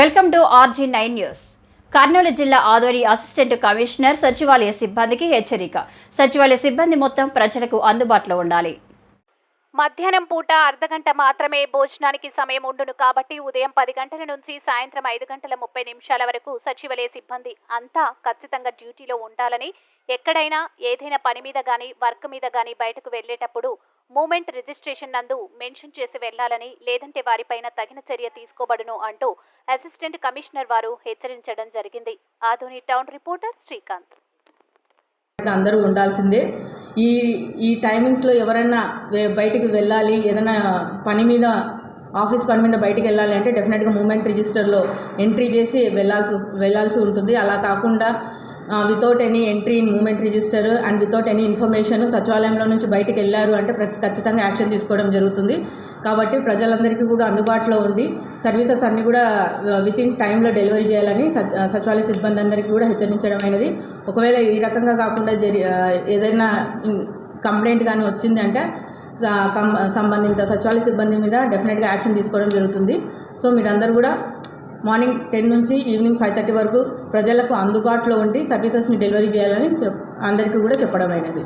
Welcome to RG nine news Kurnool జిల్లా Adoni assistant commissioner సచివాలయ సిబ్బందికి హెచ్చరిక. సచివాలయ సిబ్బంది మొత్తం ప్రజలకు అందుబాటులో ఉండాలి. మధ్యాహ్నం పూట అర్ధగంట మాత్రమే భోజనానికి సమయం ఉండును కాబట్టి ఉదయం పది గంటల నుంచి సాయంత్రం ఐదు గంటల ముప్పై నిమిషాల వరకు సచివాలయ సిబ్బంది అంతా ఖచ్చితంగా డ్యూటీలో ఉండాలని ఎక్కడైనా ఏదైనా పని మీద కానీ వర్క్ మీద కానీ బయటకు వెళ్ళేటప్పుడు మూమెంట్ రిజిస్ట్రేషన్ నందు మెన్షన్ చేసి వెళ్ళాలని లేదంటే వారిపైన తగిన చర్య తీసుకోబడును అంటూ అసిస్టెంట్ కమిషనర్ వారు హెచ్చరించడం జరిగింది. Adoni town reporter Srikanth. అందరూ ఉండాల్సిందే. ఈ ఈ టైమింగ్స్లో ఎవరైనా బయటికి వెళ్ళాలి ఏదైనా పని మీద ఆఫీస్ పని మీద బయటికి వెళ్ళాలి అంటే డెఫినెట్గా మూమెంట్ రిజిస్టర్లో ఎంట్రీ చేసి వెళ్ళాల్సి వెళ్ళాల్సి ఉంటుంది. అలా కాకుండా without any entry in movement register and without any information సచివాలయంలో నుంచి బయటకు వెళ్ళారు అంటే ఖచ్చితంగా యాక్షన్ తీసుకోవడం జరుగుతుంది. కాబట్టి ప్రజలందరికీ కూడా అందుబాటులో ఉండి సర్వీసెస్ అన్నీ కూడా విత్ ఇన్ టైంలో డెలివరీ చేయాలని సచివాలయ సిబ్బంది అందరికీ కూడా హెచ్చరించడం అనేది ఒకవేళ ఈ రకంగా కాకుండా జరి ఏదైనా కంప్లైంట్ కానీ వచ్చింది అంటే సంబంధిత సచివాలయ సిబ్బంది మీద డెఫినెట్గా యాక్షన్ తీసుకోవడం జరుగుతుంది. సో మీరందరూ కూడా మార్నింగ్ టెన్ నుంచి ఈవినింగ్ ఫైవ్ థర్టీ వరకు ప్రజలకు అందుబాటులో ఉండి సర్వీసెస్ని డెలివరీ చేయాలని చెప్ అందరికీ కూడా చెప్పడం అయినది